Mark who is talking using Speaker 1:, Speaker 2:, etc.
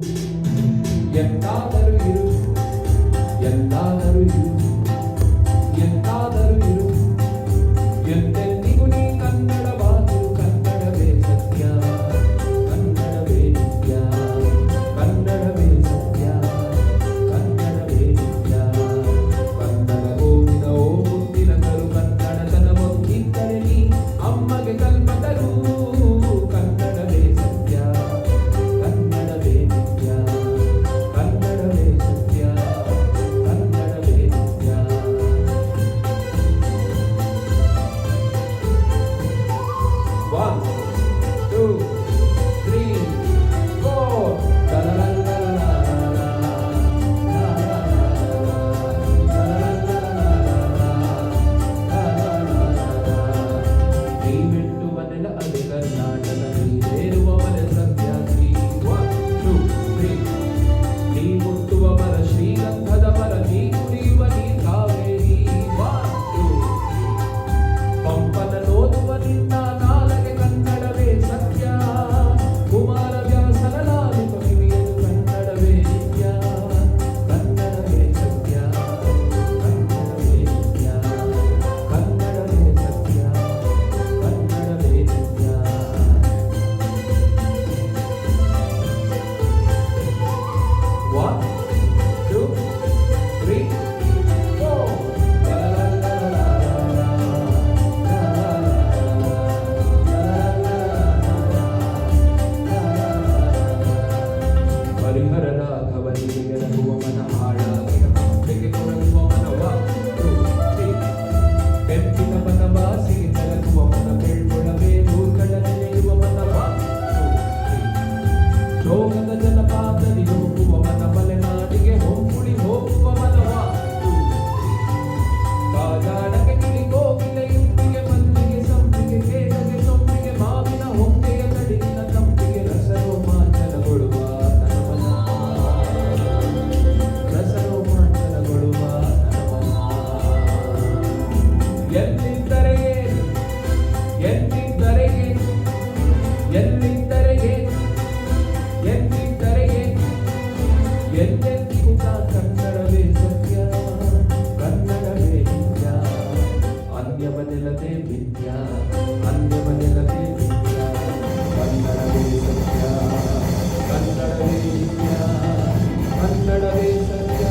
Speaker 1: Yet all the ಎಲ್ಲೆಂದಿಗೂ ಕನ್ನಡವೇ ಸತ್ಯ ಕನ್ನಡವೇ ವಿದ್ಯಾ ಅನ್ಯವನೆಲ್ಲದೆ ವಿದ್ಯಾ ಅನ್ಯವನೆಲ್ಲದೆ ವಿದ್ಯಾ ಕನ್ನಡವೇ ಕನ್ನಡವೇ ಕನ್ನಡವೇ ಸತ್ಯ